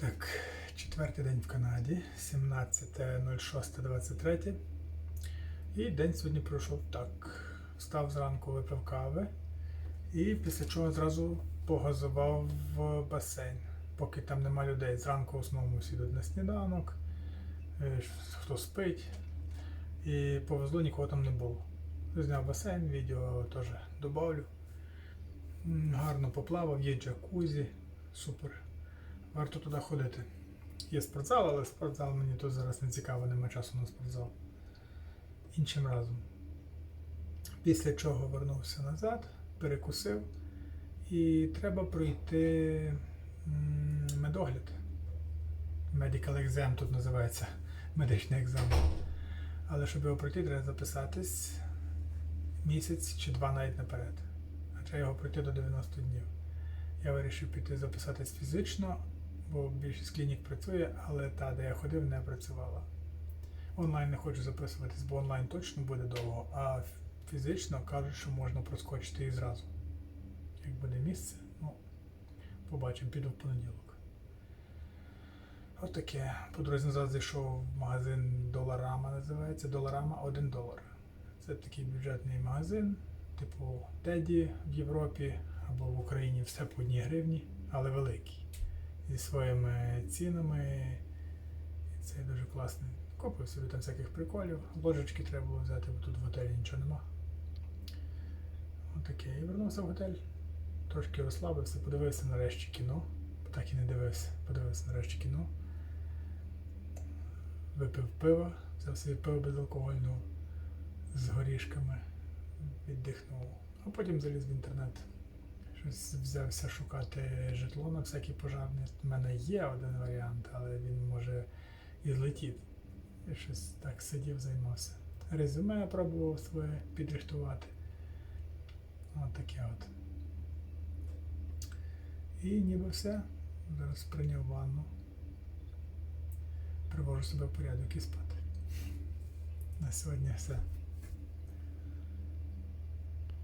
Так, четвертий день в Канаді, 17.06.23. І день сьогодні пройшов так. Встав зранку, випив кави, і після чого зразу погазував в басейн, поки там нема людей. Зранку в основному всі на сніданок, е, хто спить. І повезло, нікого там не було. Зняв басейн, відео теж добавлю. М, Гарно поплавав, є джакузі, супер. Варто туди ходити. Є спортзал, але спортзал мені тут зараз не цікаво, немає часу на спортзал. Іншим разом. Після чого вернувся назад, перекусив, і треба пройти медогляд. Medical exam тут називається медичний екзамен. Але щоб його пройти, треба записатись місяць чи два навіть наперед. А треба його пройти до 90 днів. Я вирішив піти записатись фізично, бо більшість клінік працює, але та, де я ходив, не працювала. Онлайн не хочу записуватись, бо онлайн точно буде довго, а фізично кажуть, що можна проскочити і зразу. Як буде місце, ну, побачимо, піду в понеділок. От таке. По дорозі назад зайшов в магазин Доларама, називається Доларама 1 долар. Це такий бюджетний магазин, типу Теді в Європі або в Україні все по одній гривні, але великий. Зі своїми цінами. І це дуже класний. Купив собі там всяких приколів. Ложечки треба було взяти, бо тут в готелі нічого нема. Отаке. І вернувся в готель. Трошки розслабився, подивився нарешті кіно. Так і не дивився. Подивився нарешті кіно. Випив пиво, взяв собі пиво безалкогольного з горішками, віддихнув. А потім заліз в інтернет. Взявся шукати житло на всякі пожарні. У мене є один варіант, але він може і злетіти. І щось так сидів, займався. Резюме я пробував своє підрихтувати. От таке от. І ніби все. Зараз прийняв ванну. Привожу себе в порядок і спати. На сьогодні все.